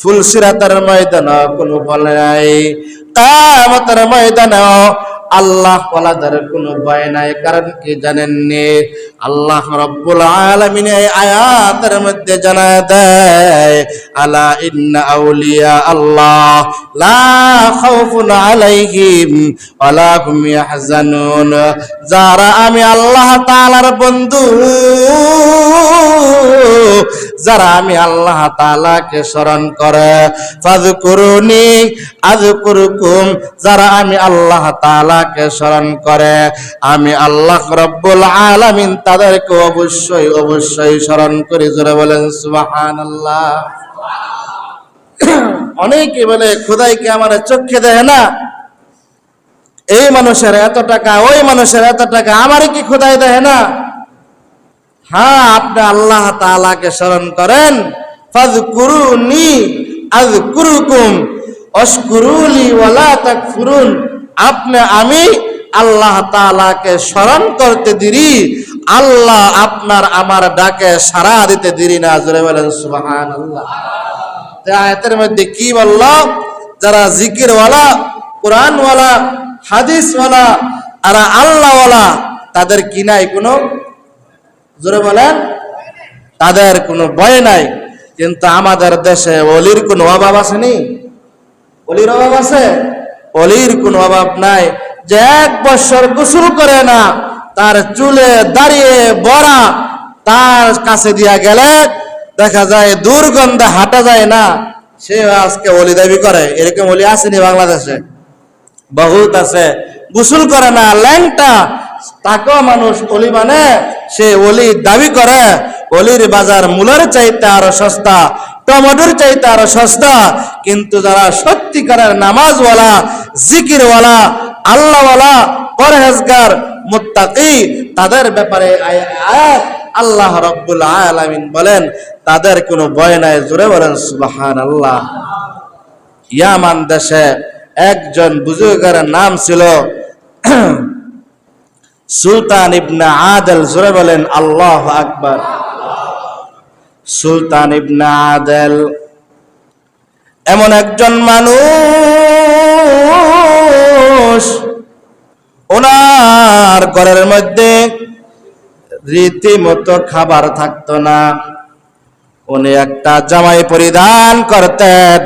ফুলসিরাতের ময়দানে কোনো বল নাই। কামতের ময়দান আল্লাহ ওয়ালাদের কোনো ভয় নাই, কারণ কি জানেননি? আল্লাহ রব্বুল আলামিন এই আয়াতের মধ্যে জানায় দেয়, আলা ইন্না আউলিয়া আল্লাহ লা খাউফুন আলাইহিম ওয়ালা হুম ইয়াহজানুন। যারা আমি আল্লাহ তাআলার বন্ধু যারা আমি আল্লাহ তাআলাকে স্মরণ করে, ফাযকুরুনি আযকুরুকুম, যারা আমি আল্লাহ তাআলাকে স্মরণ করে, আমি আল্লাহ রব্বুল আলামিন তাদেরকে অবশ্যই অবশ্যই স্মরণ করি। জোরে বলেন সুবাহান আল্লাহ অনেকে বলে, খোদাইকে আমার চোখে দেয় না। এই মানুষের এত টাকা, ওই মানুষের এত টাকা, আমার কি খোদাই দেয় না? হ্যাঁ আপনি আল্লাহ তাআলাকে স্মরণ করেন। আপনি, আমি আল্লাহ তাআলাকে স্মরণ করতে দিরি, আল্লাহ আপনার আমার ডাকে সাড়া দিতে দিরি না। জোরে বলেন, সুবহানাল্লাহ। তে আয়াতের মধ্যে কি বলল? যারা জিকিরওয়ালা, কোরআনওয়ালা, হাদিসওয়ালা, আর আল্লাহওয়ালা, তাদের কি নাই কোনো জোরে বলেন, তাদের কোনো ভয় নাই, কিন্তু আমাদের দেশে অলির কোনো অভাব আছে নি অলির অভাব আছে? অলির কোনো অভাব নাই, যে এক বছর গোসল করে না, তার চুলে দাঁড়িয়ে বড়া তার কাছে দিয়া গেলে দেখা যায় দুর্গন্ধে হাঁটা যায় না। সে আজকে অলি দাবি করে, এরকম অলি আসেনি বাংলাদেশে। বহুত আছে। গোসল করে না, ল্যাংটা, তাকেও মানুষ অলি মানে সে অলি দাবি করে অলির বাজার মূলের চাইতে আরও সস্তা, টমেটোর চাইতে আরও সস্তা। কিন্তু যারা সত্যিকারের নামাজওয়ালা, জিকিরওয়ালা, আল্লাহওয়ালা, পরহেজগার, মুত্তাকি, তাদের ব্যাপারে আল্লাহ রব্বুল আলামিন বলেন, তাদের কোনো ভয় নাই, জোরে বলেন সুবাহান আল্লাহ ইয়ামান দেশে একজন বুজুর্গের নাম ছিল সুলতান ইবনে আদেল জোরে বলেন, আল্লাহ আকবর। সুলতান ইবনে আদেল এমন একজন মানুষ, ওনার ঘরের মধ্যে রীতিমতো খাবার থাকতো না। উনি একটা জামাই পরিধান করতেন।